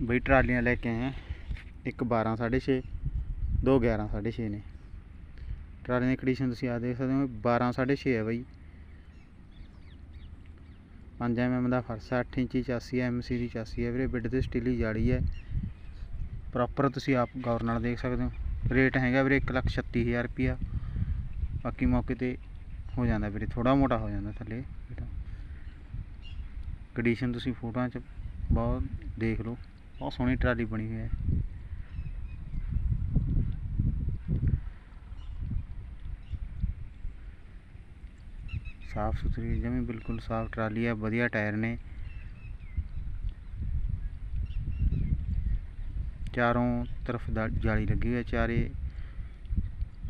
ਬਈ ਟਰਾਲੀਆਂ ਲੈ ਕੇ ਆਏ ਆ ਇੱਕ 12 6.5 ਦੋ 11 6.5 ਨੇ। ਟਰਾਲੀਆਂ ਦੀ ਕੰਡੀਸ਼ਨ ਤੁਸੀਂ ਆ ਦੇਖ ਸਕਦੇ ਹੋ 12 6.5 ਹੈ ਬਈ। 5 ਐਮਐਮ ਦਾ ਫਰਸ਼ ਹੈ 8 ਇੰਚੀ ਚਾਸੀ ਹੈ ਐਮਸੀ ਦੀ ਚਾਸੀ ਹੈ ਵੀਰੇ, ਬਿੱਡ ਤੇ ਸਟੀਲੀ ਜਾਲੀ ਹੈ ਪ੍ਰੋਪਰ ਤੁਸੀਂ ਆਪ ਗੌਰ ਨਾਲ ਦੇਖ ਸਕਦੇ ਹੋ। ਰੇਟ ਹੈਗਾ ਵੀਰੇ 136000 ਰੁਪਿਆ ਬਾਕੀ ਮੌਕੇ ਤੇ ਹੋ ਜਾਂਦਾ ਵੀਰੇ ਥੋੜਾ ਮੋਟਾ ਹੋ ਜਾਂਦਾ ਥੱਲੇ। ਕੰਡੀਸ਼ਨ ਤੁਸੀਂ ਫੋਟੋਆਂ 'ਚ ਬਹੁਤ ਦੇਖ ਲਓ। ਬਹੁਤ ਸੋਹਣੀ ਟਰਾਲੀ ਬਣੀ ਹੋਈ ਹੈ। ਸਾਫ਼ ਸੁਥਰੀ ਜਮੀ ਬਿਲਕੁਲ ਸਾਫ਼ ਟਰਾਲੀ ਹੈ, ਵਧੀਆ ਟਾਇਰ ਨੇ। ਚਾਰੋਂ ਤਰਫ ਜਾਲੀ ਲੱਗੀ ਹੋਈ ਹੈ, ਚਾਰੇ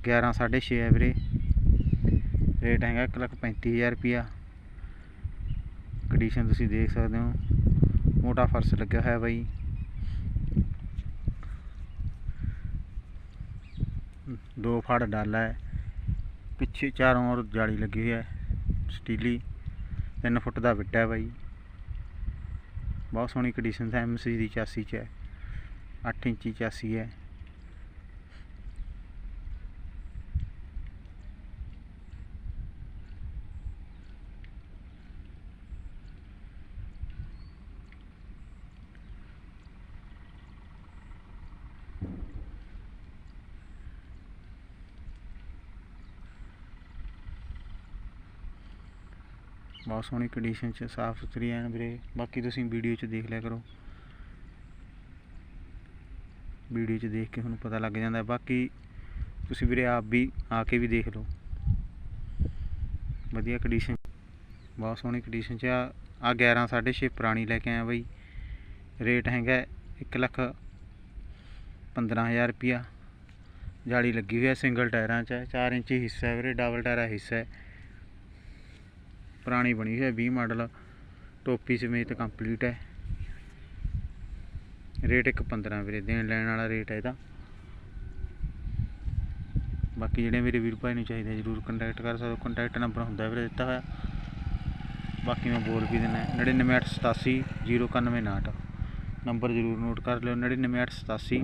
11 6.5 ਹੈ ਵੀਰੇ। ਰੇਟ ਹੈਗਾ ਇੱਕ ਲੱਖ ਪੈਂਤੀ ਹਜ਼ਾਰ ਰੁਪਿਆ ਕੰਡੀਸ਼ਨ ਤੁਸੀਂ ਦੇਖ ਸਕਦੇ ਹੋ। ਮੋਟਾ ਫਰਸ਼ ਲੱਗਿਆ ਹੋਇਆ ਬਾਈ। ਦੋ ਫੜ ਡਾਲਾ ਹੈ। ਪਿੱਛੇ ਚਾਰੋਂ ਔਰ ਜਾਲੀ ਲੱਗੀ ਹੋਈ ਹੈ। ਸਟੀਲੀ 3 ਫੁੱਟ ਦਾ ਵਿੱਟ ਹੈ ਬਾਈ। ਬਹੁਤ ਸੋਹਣੀ ਕੰਡੀਸ਼ਨ ਹੈ। ਐਮਸੀ ਦੀ ਚਾਸੀ ਚ ਹੈ। 8 ਇੰਚੀ ਚਾਸੀ ਹੈ। ਬਹੁਤ ਸੋਹਣੀ ਕੰਡੀਸ਼ਨ ਚ ਸਾਫ਼ ਸੁਥਰੀ ਐਨ ਵੀਰੇ। ਬਾਕੀ ਤੁਸੀਂ ਵੀਡੀਓ ਚ ਦੇਖ ਲਿਆ ਕਰੋ। ਵੀਡੀਓ ਚ ਦੇਖ ਕੇ ਤੁਹਾਨੂੰ ਪਤਾ ਲੱਗ ਜਾਂਦਾ। ਬਾਕੀ ਤੁਸੀਂ ਵੀਰੇ ਆਪ ਵੀ ਆ ਕੇ ਵੀ ਦੇਖ ਲਓ। ਵਧੀਆ ਕੰਡੀਸ਼ਨ ਬਹੁਤ ਸੋਹਣੀ ਕੰਡੀਸ਼ਨ ਚ ਆ। ਆ 11 6.5 ਪੁਰਾਣੀ ਲੈ ਕੇ ਆਇਆ ਬਾਈ। ਰੇਟ ਹੈਗਾ 1 ਲੱਖ 15000 ਰੁਪਿਆ ਜਾਲੀ ਲੱਗੀ ਹੋਈ ਹੈ ਸਿੰਗਲ ਟਾਇਰਾਂ 'ਚ। 4 ਇੰਚੀ ਹਿੱਸਾ ਵੀਰੇ ਡਬਲ ਟਾਇਰਾ ਹਿੱਸਾ ਹੈ। ਪੁਰਾਣੀ ਬਣੀ ਹੋਈ ਹੈ 20 ਮਾਡਲ, ਟੋਪੀ ਸਮੇਤ ਕੰਪਲੀਟ ਹੈ। ਰੇਟ ਇੱਕ 15 ਵੀਰੇ, ਦੇਣ ਲੈਣ ਵਾਲਾ ਰੇਟ ਹੈ ਇਹਦਾ। ਬਾਕੀ ਜਿਹੜੇ ਮੇਰੇ ਵੀਰ ਭਾਈ ਨੂੰ ਚਾਹੀਦੇ ਜਰੂਰ ਕੰਟੈਕਟ ਕਰ ਸਕਦੇ ਹੋ। ਕੰਟੈਕਟ ਨੰਬਰ ਹੁੰਦਾ ਵੀਰੇ ਦਿੱਤਾ ਹੋਇਆ। ਬਾਕੀ ਮੈਂ ਬੋਲ ਵੀ ਦਿੰਦਾ 99887 09159 ਨੰਬਰ ਜਰੂਰ ਨੋਟ ਕਰ ਲਿਓ 99887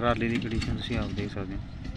ਟਰਾਲੀ ਦੀ ਕੰਡੀਸ਼ਨ ਤੁਸੀਂ ਆਪ ਦੇਖ ਸਕਦੇ ਹੋ।